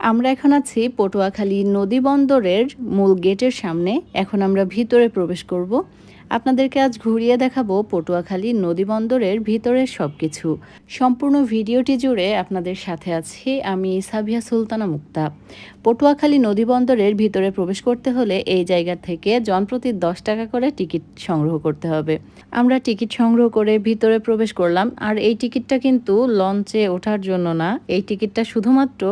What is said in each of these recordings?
আমরা এখন আছি পটুয়াখালী নদী বন্দরের মূল গেটের সামনে। এখন আমরা ভিতরে প্রবেশ করব। আপনাদেরকে আজ ঘুরিয়ে দেখাবো পটুয়াখালী নদী বন্দরের ভিতরের সব কিছু সম্পূর্ণ ভিডিওটি জুড়ে আপনাদের সাথে আছি আমি সাবিয়া সুলতানা মুক্তা। পটুয়াখালী নদী বন্দরের ভিতরে প্রবেশ করতে হলে এই জায়গা থেকে জনপ্রতি দশ টাকা করে টিকিট সংগ্রহ করতে হবে। আমরা টিকিট সংগ্রহ করে ভিতরে প্রবেশ করলাম, আর এই টিকিটটা কিন্তু লঞ্চে ওঠার জন্য না। এই টিকিটটা শুধুমাত্র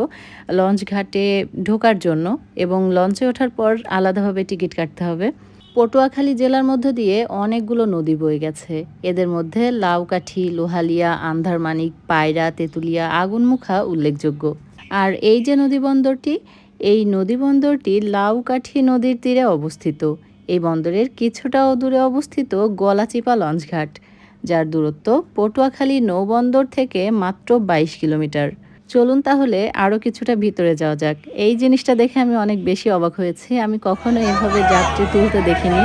লঞ্চ ঘাটে ঢোকার জন্য, এবং লঞ্চে ওঠার পর আলাদাভাবে টিকিট কাটতে হবে। পটুয়াখালী জেলার মধ্য দিয়ে অনেকগুলো নদী বয়ে গেছে। এদের মধ্যে লাউকাঠি, লোহালিয়া, আন্ধারমানিক, পায়রা, তেঁতুলিয়া, আগুনমুখা উল্লেখযোগ্য। আর এই যে নদী বন্দরটি এই নদী বন্দরটি লাউকাঠি নদীর তীরে অবস্থিত। এই বন্দরের কিছুটাও দূরে অবস্থিত গলাচিপা লঞ্চঘাট, যার দূরত্ব পটুয়াখালী নৌবন্দর থেকে মাত্র বাইশ কিলোমিটার। চলুন তাহলে আরও কিছুটা ভিতরে যাওয়া যাক। এই জিনিসটা দেখে আমি অনেক বেশি অবাক হয়েছি। আমি কখনো এভাবে যাত্রী তুলতে দেখিনি।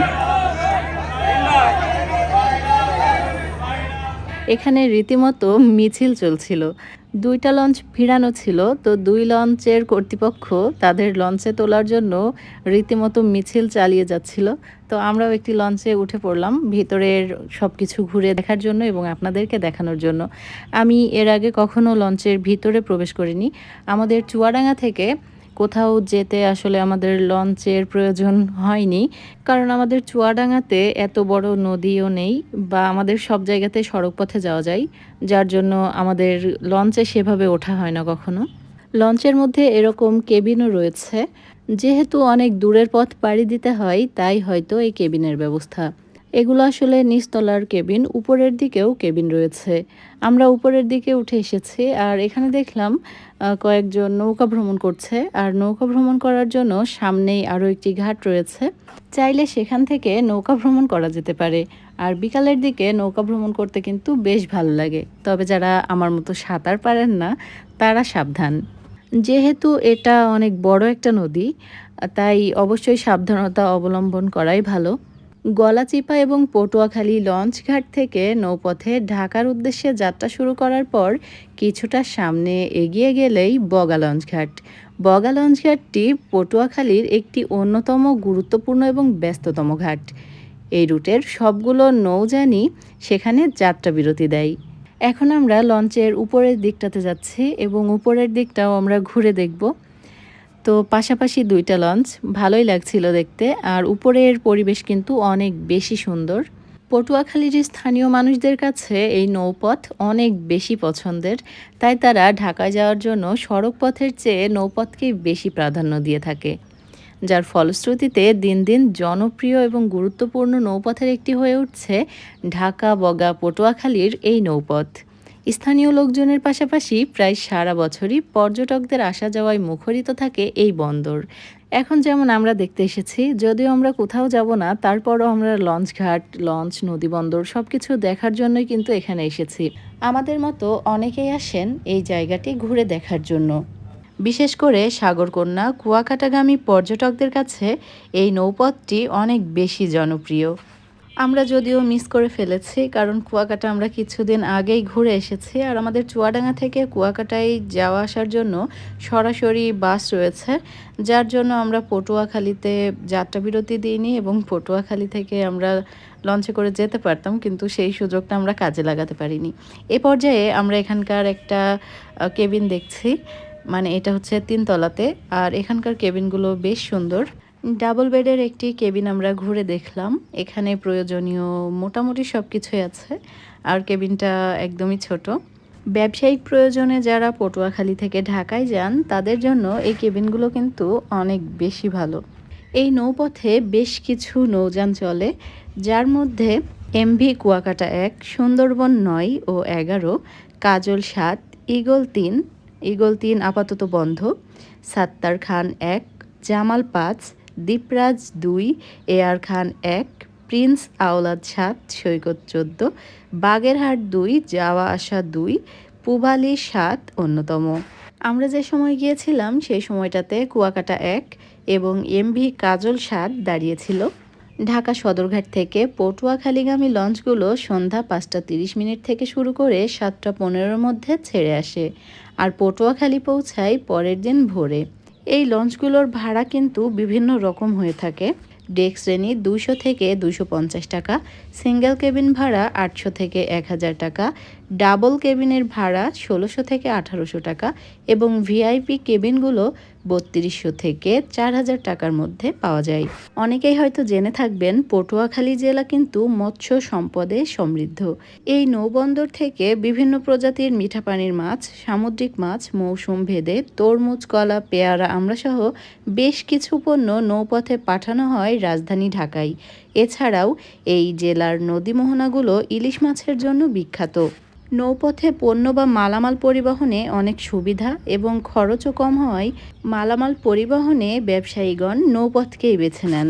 এখানে রীতিমতো মিছিল চলছিল। দুইটা লঞ্চ ভিড়ানো ছিল, তো দুই লঞ্চের কর্তৃপক্ষ তাদের লঞ্চে তোলার জন্য রীতিমতো মিছিল চালিয়ে যাচ্ছিল। তো আমরাও একটি লঞ্চে উঠে পড়লাম, ভিতরের সব কিছু ঘুরে দেখার জন্য এবং আপনাদেরকে দেখানোর জন্য। আমি এর আগে কখনো লঞ্চের ভিতরে প্রবেশ করিনি। আমাদের চুয়াডাঙ্গা থেকে কোথাও যেতে আসলে আমাদের লঞ্চের প্রয়োজন হয়নি। কারণ আমাদের চুয়াডাঙ্গাতে এত বড় নদীও নেই বা আমাদের সব জায়গাতে সড়ক পথে যাওয়া যায়, যার জন্য আমাদের লঞ্চে সেভাবে ওঠা হয় না কখনো। লঞ্চের মধ্যে এরকম কেবিনও রয়েছে। যেহেতু অনেক দূরের পথ পাড়ি দিতে হয়, তাই হয়তো এই কেবিনের ব্যবস্থা এগুলো আসলে নিচতলার কেবিন, উপরের দিকেও কেবিন রয়েছে। আমরা উপরের দিকে উঠে এসেছি আর এখানে দেখলাম কয়েকজন নৌকা ভ্রমণ করছে আর নৌকা ভ্রমণ করার জন্য সামনেই আরও একটি ঘাট রয়েছে। চাইলে সেখান থেকে নৌকা ভ্রমণ করা যেতে পারে আর বিকালের দিকে নৌকা ভ্রমণ করতে কিন্তু বেশ ভালো লাগে। তবে যারা আমার মতো সাঁতার পারেন না, তারা সাবধান। যেহেতু এটা অনেক বড় একটা নদী, তাই অবশ্যই সাবধানতা অবলম্বন করাই ভালো। গলাচিপা এবং পটুয়াখালী লঞ্চঘাট থেকে নৌপথে ঢাকার উদ্দেশ্যে যাত্রা শুরু করার পর কিছুটা সামনে এগিয়ে গেলেই বগা লঞ্চঘাট বগা লঞ্চঘাটটি পটুয়াখালীর একটি অন্যতম গুরুত্বপূর্ণ এবং ব্যস্ততম ঘাট। এই রুটের সবগুলো নৌযানই সেখানে যাত্রা বিরতি দেয়। এখন আমরা লঞ্চের উপরের দিকটাতে যাচ্ছি এবং উপরের দিকটাও আমরা ঘুরে দেখব। তো পাশাপাশি দুইটা লঞ্চ ভালোই লাগছিল দেখতে, আর উপরের পরিবেশ কিন্তু অনেক বেশি সুন্দর। পটুয়াখালীর স্থানীয় মানুষদের কাছে এই নৌপথ অনেক বেশি পছন্দের, তাই তারা ঢাকায় যাওয়ার জন্য সড়ক পথের চেয়ে নৌপথকেই বেশি প্রাধান্য দিয়ে থাকে। যার ফলশ্রুতিতে দিন দিন জনপ্রিয় এবং গুরুত্বপূর্ণ নৌপথের একটি হয়ে উঠছে ঢাকা বগা পটুয়াখালীর এই নৌপথ। স্থানীয় লোকজনের পাশাপাশি প্রায় সারা বছরই পর্যটকদের আসা যাওয়ায় মুখরিত থাকে এই বন্দর। এখন যেমন আমরা দেখতে এসেছি, যদিও আমরা কোথাও যাব না, তারপরও আমরা লঞ্চ ঘাট, লঞ্চ, নদী বন্দর সব কিছু দেখার জন্যই কিন্তু এখানে এসেছি। আমাদের মতো অনেকেই আসেন এই জায়গাটি ঘুরে দেখার জন্য। বিশেষ করে সাগরকন্যা, কুয়াকাটাগামী পর্যটকদের কাছে এই নৌপথটি অনেক বেশি জনপ্রিয়। আমরা যদিও মিস করে ফেলেছি, কারণ কুয়াকাটা আমরা কিছুদিন আগেই ঘুরে এসেছি, আর আমাদের চুয়াডাঙ্গা থেকে কুয়াকাটায় যাওয়া আসার জন্য সরাসরি বাস রয়েছে, যার জন্য আমরা পটুয়াখালীতে যাত্রা বিরতি দিইনি এবং পটুয়াখালী থেকে আমরা লঞ্চে করে যেতে পারতাম, কিন্তু সেই সুযোগটা আমরা কাজে লাগাতে পারিনি। এ পর্যায়ে আমরা এখানকার একটা কেবিন দেখছি মানে এটা হচ্ছে তিনতলাতে, আর এখানকার কেবিনগুলো বেশ সুন্দর। ডাবল বেডের একটি কেবিন আমরা ঘুরে দেখলাম। এখানে প্রয়োজনীয় মোটামুটি সব কিছুই আছে। আর কেবিনটা একদমই ছোট। ব্যবসায়িক প্রয়োজনে যারা পটুয়াখালী থেকে ঢাকায় যান, তাদের জন্য এই কেবিনগুলো কিন্তু অনেক বেশি ভালো। এই নৌপথে বেশ কিছু নৌযান চলে, যার মধ্যে এমভি কুয়াকাটা এক, সুন্দরবন নয় ও এগারো, কাজল সাত ইগল তিন ইগল তিন আপাতত বন্ধ, সাত্তার খান এক, জামাল পাঁচ দীপরাজ দুই এয়ার খান এক, প্রিন্স আওলাদ সাত, সৈকত চোদ্দ, বাগেরহাট দুই, যাওয়া আসা দুই, পুবালি সাত অন্যতম। আমরা যে সময় গিয়েছিলাম সেই সময়টাতে কুয়াকাটা এক এবং এমভি কাজল সাত দাঁড়িয়েছিল। ঢাকা সদরঘাট থেকে পটুয়াখালীগামী লঞ্চগুলো সন্ধ্যা পাঁচটা তিরিশ মিনিট থেকে শুরু করে সাতটা পনেরোর মধ্যে ছেড়ে আসে আর পটুয়াখালী পৌঁছায় পরের দিন ভোরে। এই লঞ্চগুলোর ভাড়া কিন্তু বিভিন্ন রকম হয়ে থাকে। ডেক শ্রেণি দুশো থেকে দুশো টাকা, সিঙ্গেল কেবিন ভাড়া আটশো থেকে এক হাজার টাকা ডাবল কেবিনের ভাড়া ষোলোশো থেকে আঠারোশো টাকা এবং ভিআইপি কেবিনগুলো বত্রিশশো থেকে চার হাজার টাকার মধ্যে পাওয়া যায়। অনেকেই হয়তো জেনে থাকবেন, পটুয়াখালী জেলা কিন্তু মৎস্য সম্পদে সমৃদ্ধ। এই নৌবন্দর থেকে বিভিন্ন প্রজাতির মিঠা পানির মাছ, সামুদ্রিক মাছ, মৌসুম ভেদে তরমুজ, কলা, পেয়ারা, আমরাসহ বেশ কিছু পণ্য নৌপথে পাঠানো হয় রাজধানী ঢাকায়। এছাড়াও এই জেলার নদী মোহনাগুলো ইলিশ মাছের জন্য বিখ্যাত। নৌপথে পণ্য বা মালামাল পরিবহনে অনেক সুবিধা এবং খরচও কম হয় মালামাল পরিবহনে ব্যবসায়ীগণ নৌপথকেই বেছে নেন।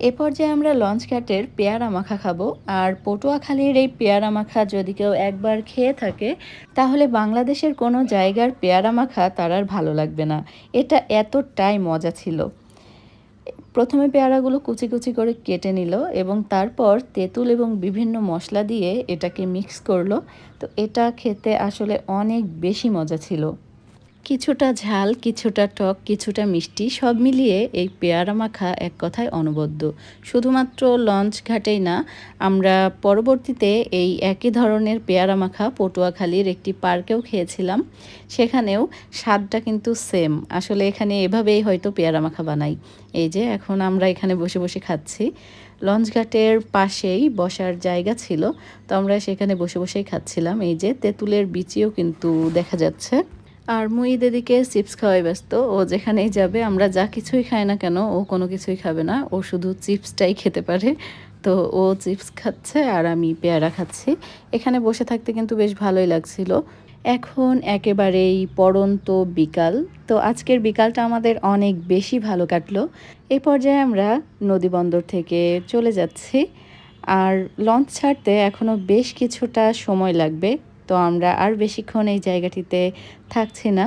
এ পর্যায়ে আমরা লঞ্চ ঘাটের পেয়ারা মাখা খাব। আর পটুয়াখালীর এই পেয়ারা মাখা যদি কেউ একবার খেয়ে থাকে, তাহলে বাংলাদেশের কোনো জায়গার পেয়ারা মাখা তার আর ভালো লাগবে না। এটা এতটাই মজা ছিল। প্রথমে পেয়ারাগুলো কুচি কুচি করে কেটে নিল এবং তারপর তেঁতুল এবং বিভিন্ন মশলা দিয়ে এটাকে মিক্স করল। তো এটা খেতে আসলে অনেক বেশি মজা ছিল। কিছুটা ঝাল, কিছুটা টক, কিছুটা মিষ্টি সব মিলিয়ে এই পেয়ারা মাখা এক কথায় অনবদ্য। শুধুমাত্র লঞ্চ ঘাটেই না, আমরা পরবর্তীতে এই একই ধরনের পেয়ারা মাখা পটুয়াখালীর একটি পার্কেও খেয়েছিলাম। সেখানেও স্বাদটা কিন্তু সেম আসলে এখানে এভাবেই হয়তো পেয়ারা মাখা বানাই। এই যে, এখন আমরা এখানে বসে বসে খাচ্ছি। লঞ্চ ঘাটের পাশেই বসার জায়গা ছিল, তো আমরা সেখানে বসে বসেই খাচ্ছিলাম। এই যে, তেঁতুলের বিচিও কিন্তু দেখা যাচ্ছে। আর মুইদ এদিকে চিপস খাওয়াই ব্যস্ত। ও যেখানেই যাবে, আমরা যা কিছুই খাই না কেন, ও কোনো কিছুই খাবে না। ও শুধু চিপসটাই খেতে পারে। তো ও চিপস খাচ্ছে আর আমি পেয়ারা খাচ্ছি। এখানে বসে থাকতে কিন্তু বেশ ভালোই লাগছিল। এখন একেবারেই পড়ন্ত বিকাল। তো আজকের বিকালটা আমাদের অনেক বেশি ভালো কাটলো। এই পর্যায়ে আমরা নদীবন্দর থেকে চলে যাচ্ছি। আর লঞ্চ ছাড়তে এখনও বেশ কিছুটা সময় লাগবে। তো আমরা আর বেশিক্ষণ এই জায়গাটিতে থাকছি না,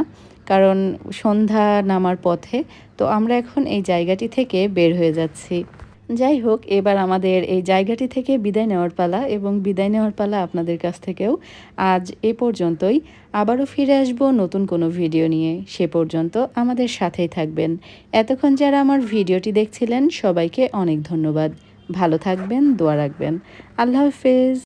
কারণ সন্ধ্যা নামার পথে। তো আমরা এখন এই জায়গাটি থেকে বের হয়ে যাচ্ছি। যাই হোক, এবার আমাদের এই জায়গাটি থেকে বিদায় নেওয়ার পালা এবং বিদায় নেওয়ার পালা আপনাদের কাছ থেকেও আজ এ পর্যন্তই। আবারও ফিরে আসব নতুন কোনো ভিডিও নিয়ে। সে পর্যন্ত আমাদের সাথেই থাকবেন। এতক্ষণ যারা আমার ভিডিওটি দেখছিলেন, সবাইকে অনেক ধন্যবাদ। ভালো থাকবেন, দোয়া রাখবেন। আল্লাহ হাফেজ।